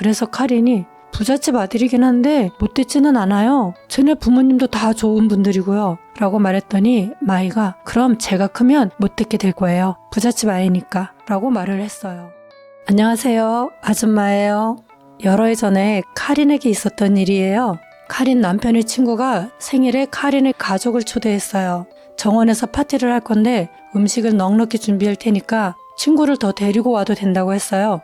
그래서 카린이 부잣집 아들이긴 한데 못됐지는 않아요. 쟤네 부모님도 다 좋은 분들이고요. 라고 말했더니 마이가 그럼 제가 크면 못됐게 될 거예요. 부잣집 아이니까. 라고 말을 했어요. 안녕하세요. 아줌마예요. 여러 해 전에 카린에게 있었던 일이에요. 카린 남편의 친구가 생일에 카린의 가족을 초대했어요. 정원에서 파티를 할 건데 음식을 넉넉히 준비할 테니까 친구를 더 데리고 와도 된다고 했어요.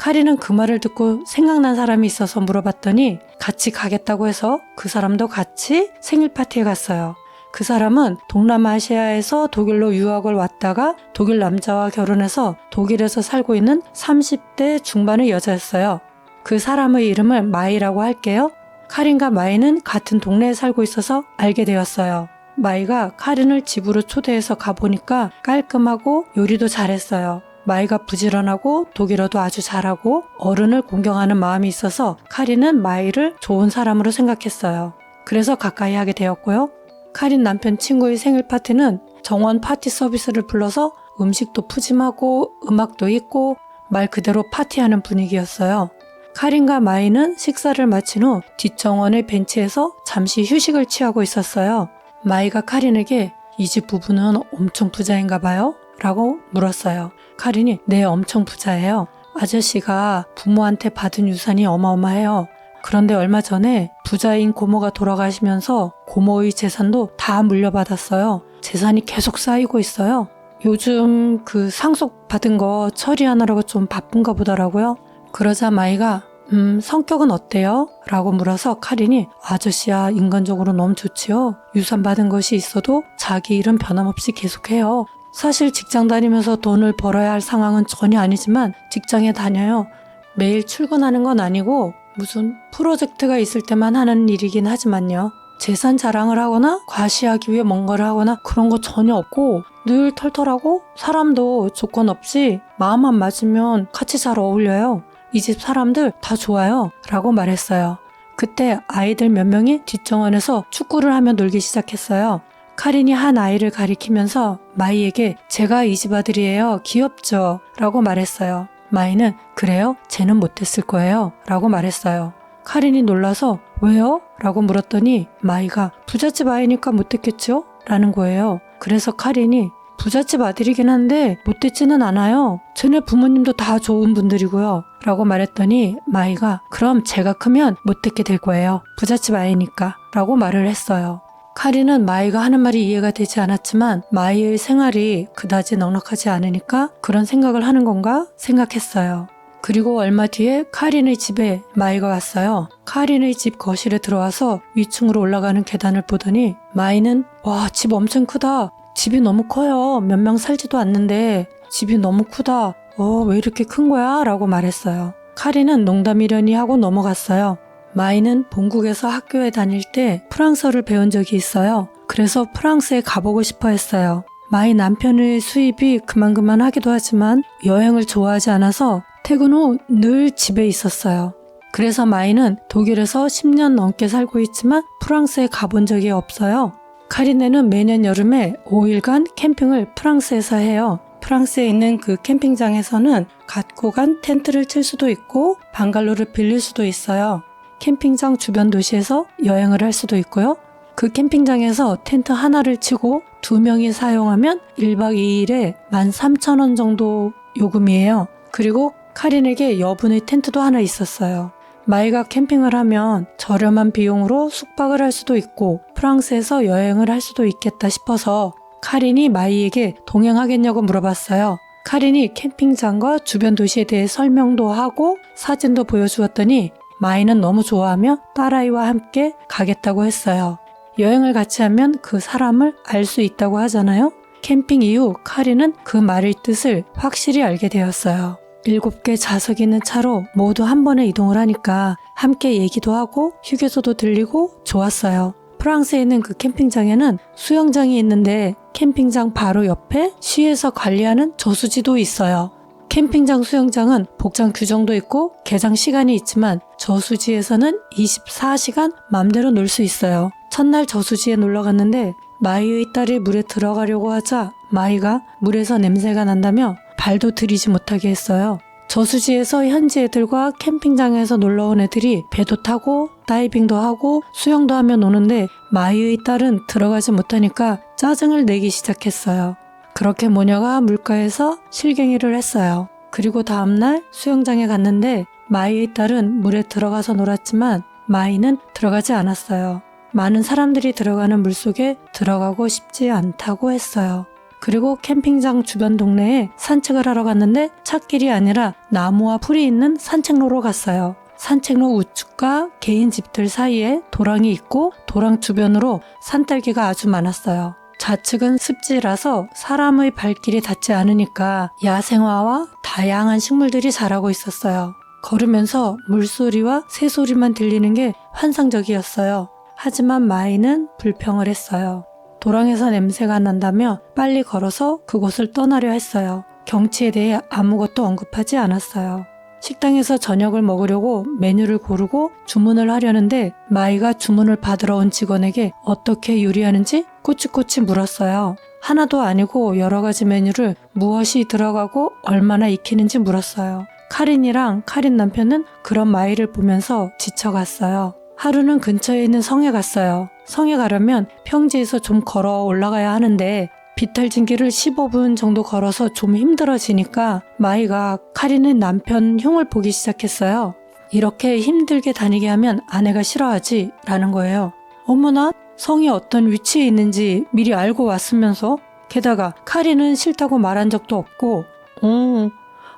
카린은 그 말을 듣고 생각난 사람이 있어서 물어봤더니 같이 가겠다고 해서 그 사람도 같이 생일 파티에 갔어요. 그 사람은 동남아시아에서 독일로 유학을 왔다가 독일 남자와 결혼해서 독일에서 살고 있는 30대 중반의 여자였어요. 그 사람의 이름을 마이라고 할게요. 카린과 마이는 같은 동네에 살고 있어서 알게 되었어요. 마이가 카린을 집으로 초대해서 가보니까 깔끔하고 요리도 잘했어요. 마이가 부지런하고 독일어도 아주 잘하고 어른을 공경하는 마음이 있어서 카린은 마이를 좋은 사람으로 생각했어요. 그래서 가까이 하게 되었고요. 카린 남편 친구의 생일 파티는 정원 파티 서비스를 불러서 음식도 푸짐하고 음악도 있고 말 그대로 파티하는 분위기였어요. 카린과 마이는 식사를 마친 후 뒷정원의 벤치에서 잠시 휴식을 취하고 있었어요. 마이가 카린에게 이 집 부부는 엄청 부자인가 봐요? 라고 물었어요. 카린이 네 엄청 부자예요. 아저씨가 부모한테 받은 유산이 어마어마해요. 그런데 얼마 전에 부자인 고모가 돌아가시면서 고모의 재산도 다 물려받았어요. 재산이 계속 쌓이고 있어요. 요즘 그 상속 받은 거 처리하느라고 좀 바쁜가 보더라고요. 그러자 마이가 음, 성격은 어때요? 라고 물어서 카린이 아저씨야 인간적으로 너무 좋지요. 유산 받은 것이 있어도 자기 일은 변함없이 계속해요. 사실 직장 다니면서 돈을 벌어야 할 상황은 전혀 아니지만 직장에 다녀요. 매일 출근하는 건 아니고 무슨 프로젝트가 있을 때만 하는 일이긴 하지만요. 재산 자랑을 하거나 과시하기 위해 뭔가를 하거나 그런 거 전혀 없고 늘 털털하고 사람도 조건 없이 마음만 맞으면 같이 잘 어울려요. 이 집 사람들 다 좋아요. 라고 말했어요. 그때 아이들 몇 명이 뒷정원에서 축구를 하며 놀기 시작했어요. 카린이 한 아이를 가리키면서 마이에게 제가 이 집 아들이에요. 귀엽죠? 라고 말했어요. 마이는 그래요? 쟤는 못했을 거예요. 라고 말했어요. 카린이 놀라서 왜요? 라고 물었더니 마이가 부잣집 아이니까 못했겠죠? 라는 거예요. 그래서 카린이 부잣집 아들이긴 한데 못됐지는 않아요. 쟤네 부모님도 다 좋은 분들이고요. 라고 말했더니 마이가 그럼 제가 크면 못됐게 될 거예요. 부잣집 아이니까. 라고 말을 했어요. 카린은 마이가 하는 말이 이해가 되지 않았지만 마이의 생활이 그다지 넉넉하지 않으니까 그런 생각을 하는 건가 생각했어요. 그리고 얼마 뒤에 카린의 집에 마이가 왔어요. 카린의 집 거실에 들어와서 위층으로 올라가는 계단을 보더니 마이는 와, 집 엄청 크다. 집이 너무 커요. 몇 명 살지도 않는데 집이 너무 크다. 어, 왜 이렇게 큰 거야? 라고 말했어요. 카린은 농담이려니 하고 넘어갔어요. 마이는 본국에서 학교에 다닐 때 프랑스어를 배운 적이 있어요. 그래서 프랑스에 가보고 싶어 했어요. 마이 남편의 수입이 그만그만 하기도 하지만 여행을 좋아하지 않아서 퇴근 후 늘 집에 있었어요. 그래서 마이는 독일에서 10년 넘게 살고 있지만 프랑스에 가본 적이 없어요. 카리네는 매년 여름에 5일간 캠핑을 프랑스에서 해요. 프랑스에 있는 그 캠핑장에서는 갖고 간 텐트를 칠 수도 있고 방갈로를 빌릴 수도 있어요. 캠핑장 주변 도시에서 여행을 할 수도 있고요. 그 캠핑장에서 텐트 하나를 치고 두 명이 사용하면 1박 2일에 13,000원 정도 요금이에요. 그리고 카린에게 여분의 텐트도 하나 있었어요. 마이가 캠핑을 하면 저렴한 비용으로 숙박을 할 수도 있고 프랑스에서 여행을 할 수도 있겠다 싶어서 카린이 마이에게 동행하겠냐고 물어봤어요. 카린이 캠핑장과 주변 도시에 대해 설명도 하고 사진도 보여주었더니 마이는 너무 좋아하며 딸아이와 함께 가겠다고 했어요. 여행을 같이 하면 그 사람을 알 수 있다고 하잖아요. 캠핑 이후 카린은 그 말의 뜻을 확실히 알게 되었어요. 일곱 개 좌석 있는 차로 모두 한 번에 이동을 하니까 함께 얘기도 하고 휴게소도 들리고 좋았어요. 프랑스에 있는 그 캠핑장에는 수영장이 있는데 캠핑장 바로 옆에 시에서 관리하는 저수지도 있어요. 캠핑장 수영장은 복장 규정도 있고 개장 시간이 있지만 저수지에서는 24시간 맘대로 놀 수 있어요. 첫날 저수지에 놀러 갔는데 마이의 딸이 물에 들어가려고 하자 마이가 물에서 냄새가 난다며 발도 들이지 못하게 했어요. 저수지에서 현지 애들과 캠핑장에서 놀러 온 애들이 배도 타고 다이빙도 하고 수영도 하며 노는데 마이의 딸은 들어가지 못하니까 짜증을 내기 시작했어요. 그렇게 모녀가 물가에서 실갱이를 했어요. 그리고 다음날 수영장에 갔는데 마이의 딸은 물에 들어가서 놀았지만 마이는 들어가지 않았어요. 많은 사람들이 들어가는 물 속에 들어가고 싶지 않다고 했어요. 그리고 캠핑장 주변 동네에 산책을 하러 갔는데 찻길이 아니라 나무와 풀이 있는 산책로로 갔어요. 산책로 우측과 개인 집들 사이에 도랑이 있고 도랑 주변으로 산딸기가 아주 많았어요. 좌측은 습지라서 사람의 발길이 닿지 않으니까 야생화와 다양한 식물들이 자라고 있었어요. 걸으면서 물소리와 새소리만 들리는 게 환상적이었어요. 하지만 마이는 불평을 했어요. 도랑에서 냄새가 난다며 빨리 걸어서 그곳을 떠나려 했어요. 경치에 대해 아무것도 언급하지 않았어요. 식당에서 저녁을 먹으려고 메뉴를 고르고 주문을 하려는데 마이가 주문을 받으러 온 직원에게 어떻게 요리하는지 꼬치꼬치 물었어요. 하나도 아니고 여러 가지 메뉴를 무엇이 들어가고 얼마나 익히는지 물었어요. 카린이랑 카린 남편은 그런 마이를 보면서 지쳐갔어요. 하루는 근처에 있는 성에 갔어요. 성에 가려면 평지에서 좀 걸어 올라가야 하는데 비탈진 길을 15분 정도 걸어서 좀 힘들어지니까 마이가 카린의 남편 흉을 보기 시작했어요. 이렇게 힘들게 다니게 하면 아내가 싫어하지 라는 거예요. 어머나 성이 어떤 위치에 있는지 미리 알고 왔으면서 게다가 카린은 싫다고 말한 적도 없고 어,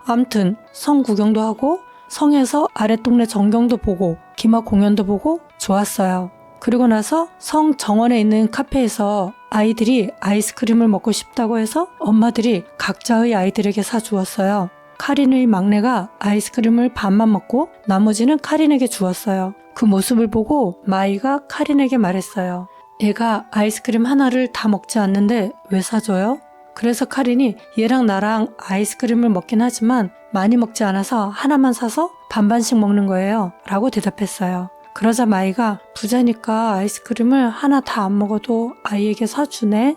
암튼 성 구경도 하고 성에서 아랫동네 전경도 보고 기막 공연도 보고 좋았어요. 그리고 나서 성 정원에 있는 카페에서 아이들이 아이스크림을 먹고 싶다고 해서 엄마들이 각자의 아이들에게 사주었어요. 카린의 막내가 아이스크림을 반만 먹고 나머지는 카린에게 주었어요. 그 모습을 보고 마이가 카린에게 말했어요. 얘가 아이스크림 하나를 다 먹지 않는데 왜 사줘요? 그래서 카린이 얘랑 나랑 아이스크림을 먹긴 하지만 많이 먹지 않아서 하나만 사서 반반씩 먹는 거예요. 라고 대답했어요. 그러자 마이가 부자니까 아이스크림을 하나 다 안 먹어도 아이에게 사주네?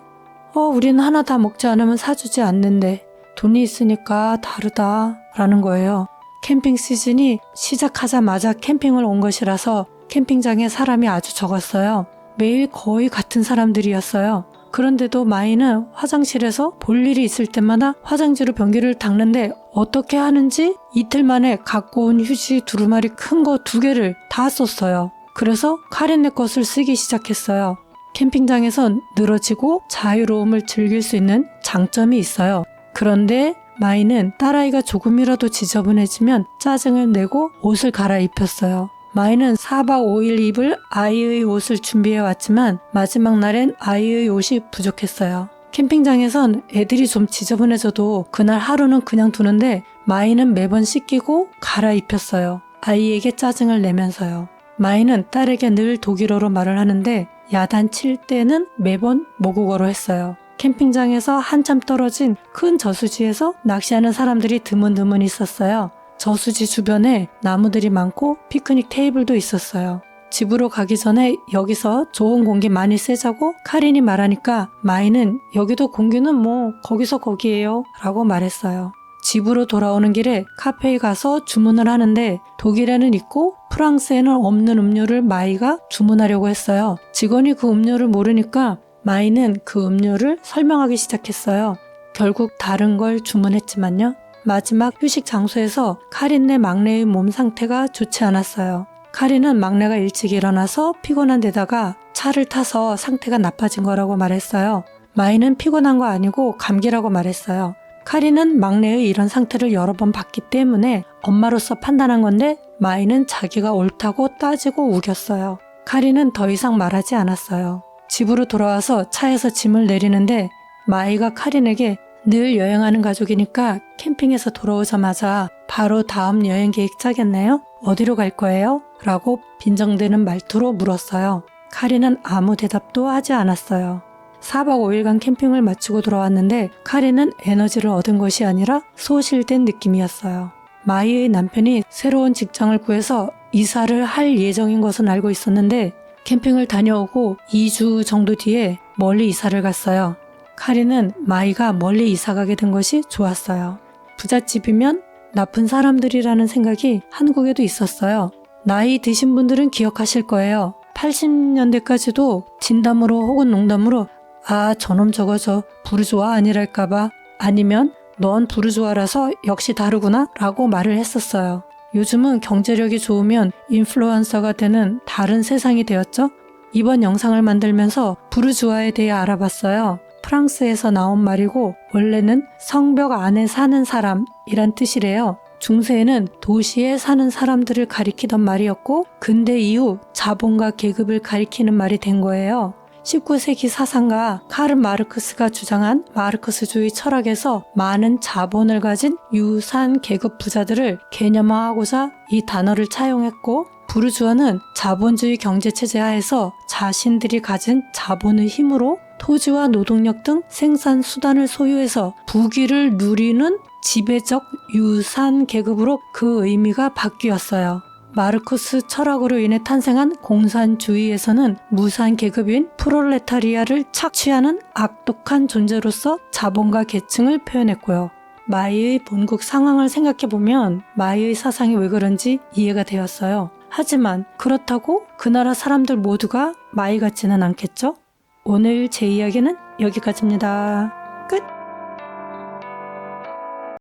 어, 우리는 하나 다 먹지 않으면 사주지 않는데 돈이 있으니까 다르다. 라는 거예요. 캠핑 시즌이 시작하자마자 캠핑을 온 것이라서 캠핑장에 사람이 아주 적었어요. 매일 거의 같은 사람들이었어요. 그런데도 마이는 화장실에서 볼 일이 있을 때마다 화장지로 변기를 닦는데 어떻게 하는지 이틀 만에 갖고 온 휴지 두루마리 큰 거 두 개를 다 썼어요. 그래서 카린네 것을 쓰기 시작했어요. 캠핑장에선 늘어지고 자유로움을 즐길 수 있는 장점이 있어요. 그런데 마이는 딸아이가 조금이라도 지저분해지면 짜증을 내고 옷을 갈아입혔어요. 마이는 4박 5일 입을 아이의 옷을 준비해 왔지만 마지막 날엔 아이의 옷이 부족했어요. 캠핑장에선 애들이 좀 지저분해져도 그날 하루는 그냥 두는데 마이는 매번 씻기고 갈아입혔어요. 아이에게 짜증을 내면서요. 마이는 딸에게 늘 독일어로 말을 하는데 야단 칠 때는 매번 모국어로 했어요. 캠핑장에서 한참 떨어진 큰 저수지에서 낚시하는 사람들이 드문드문 있었어요. 저수지 주변에 나무들이 많고 피크닉 테이블도 있었어요. 집으로 가기 전에 여기서 좋은 공기 많이 쐬자고 카린이 말하니까 마이는 여기도 공기는 뭐 거기서 거기에요 라고 말했어요. 집으로 돌아오는 길에 카페에 가서 주문을 하는데 독일에는 있고 프랑스에는 없는 음료를 마이가 주문하려고 했어요. 직원이 그 음료를 모르니까 마이는 그 음료를 설명하기 시작했어요. 결국 다른 걸 주문했지만요. 마지막 휴식 장소에서 카린네 막내의 몸 상태가 좋지 않았어요. 카린은 막내가 일찍 일어나서 피곤한 데다가 차를 타서 상태가 나빠진 거라고 말했어요. 마이는 피곤한 거 아니고 감기라고 말했어요. 카린은 막내의 이런 상태를 여러 번 봤기 때문에 엄마로서 판단한 건데 마이는 자기가 옳다고 따지고 우겼어요. 카린은 더 이상 말하지 않았어요. 집으로 돌아와서 차에서 짐을 내리는데 마이가 카린에게 늘 여행하는 가족이니까 캠핑에서 돌아오자마자 바로 다음 여행 계획 짜겠네요? 어디로 갈 거예요? 라고 빈정대는 말투로 물었어요. 카린은 아무 대답도 하지 않았어요. 4박 5일간 캠핑을 마치고 돌아왔는데 카린은 에너지를 얻은 것이 아니라 소실된 느낌이었어요. 마이의 남편이 새로운 직장을 구해서 이사를 할 예정인 것은 알고 있었는데 캠핑을 다녀오고 2주 정도 뒤에 멀리 이사를 갔어요. 카린은 마이가 멀리 이사 가게 된 것이 좋았어요. 부잣집이면 나쁜 사람들이라는 생각이 한국에도 있었어요. 나이 드신 분들은 기억하실 거예요. 80년대까지도 진담으로 혹은 농담으로 아 저놈 저거 저 부르주아 아니랄까봐 아니면 넌 부르주아라서 역시 다르구나 라고 말을 했었어요. 요즘은 경제력이 좋으면 인플루언서가 되는 다른 세상이 되었죠? 이번 영상을 만들면서 부르주아에 대해 알아봤어요. 프랑스에서 나온 말이고 원래는 성벽 안에 사는 사람이란 뜻이래요. 중세에는 도시에 사는 사람들을 가리키던 말이었고 근대 이후 자본과 계급을 가리키는 말이 된 거예요. 19세기 사상가 카른 마르크스가 주장한 마르크스주의 철학에서 많은 자본을 가진 유산 계급 부자들을 개념화하고자 이 단어를 차용했고 부르주아는 자본주의 경제 체제 하에서 자신들이 가진 자본의 힘으로 토지와 노동력 등 생산 수단을 소유해서 부귀를 누리는 지배적 유산 계급으로 그 의미가 바뀌었어요. 마르크스 철학으로 인해 탄생한 공산주의에서는 무산 계급인 프롤레타리아를 착취하는 악독한 존재로서 자본가 계층을 표현했고요. 마이의 본국 상황을 생각해보면 마이의 사상이 왜 그런지 이해가 되었어요. 하지만 그렇다고 그 나라 사람들 모두가 마이 같지는 않겠죠? 오늘 제 이야기는 여기까지입니다.